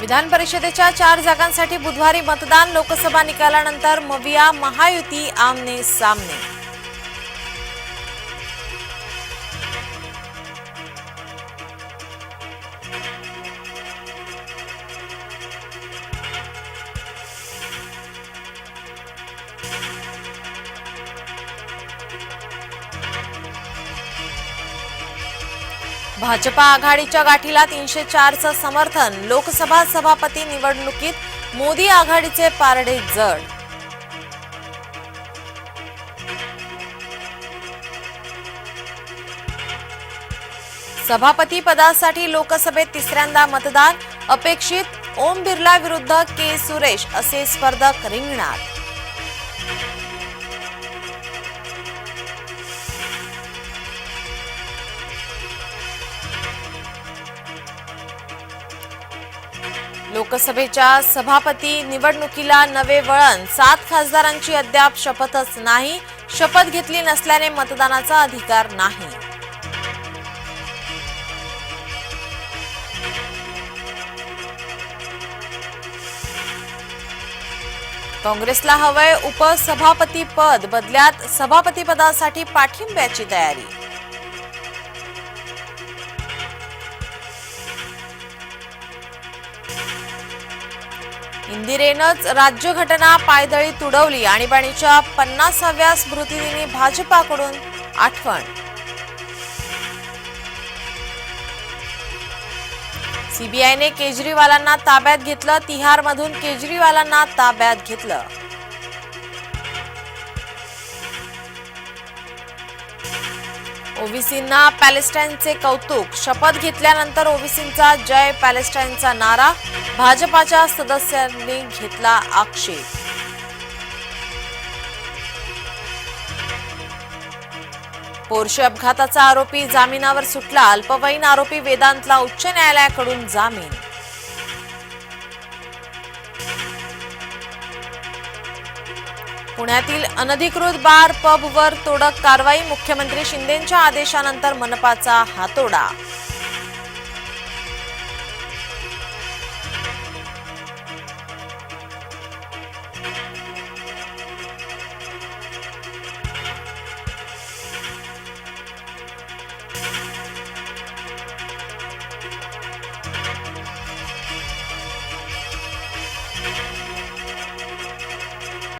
विधान परिषदेच्या चार जागांसाठी बुधवारी मतदान लोकसभा निकालानंतर मविया महायुती आमने सामने. भाजपा आघाडीच्या गाठीला तीनशे चारचं समर्थन. लोकसभा सभापती निवडणुकीत मोदी आघाडीचे पारडे जड. सभापती पदासाठी लोकसभेत तिसऱ्यांदा मतदान. अपेक्षित ओम बिर्ला विरुद्ध के सुरेश असे स्पर्धक रिंगणार लोकसभेच्या सभापती निवडणुकीला नवे वळण. सात खासदारांची अद्याप शपथच नाही. शपथ घेतली नसल्याने मतदानाचा अधिकार नाही. काँग्रेसला हवंय उपसभापती पद. बदल्यात सभापती पदासाठी पाठिंब्याची तयारी. इंदिरेनंच राज्यघटना पायदळी तुडवली आणीबाणीच्या पन्नासाव्या स्मृतिदिनी भाजपाकडून आठवण. सीबीआयने केजरीवालांना ताब्यात घेतलं तिहारमधून केजरीवालांना ताब्यात घेतलं. ओबीसींना पॅलेस्टाईनचे कौतुक. शपथ घेतल्यानंतर ओबीसींचा जय पॅलेस्टाईनचा नारा. भाजपाच्या सदस्यांनी घेतला आक्षेप. पोर्शे अपघाताचा आरोपी जामिनावर सुटला. अल्पवयीन आरोपी वेदांतला उच्च न्यायालयाकडून जामीन. पुण्यातील अनधिकृत बार पबवर तोडक कारवाई मुख्यमंत्री शिंदेच्या आदेशानंतर मनपाचा हातोडा.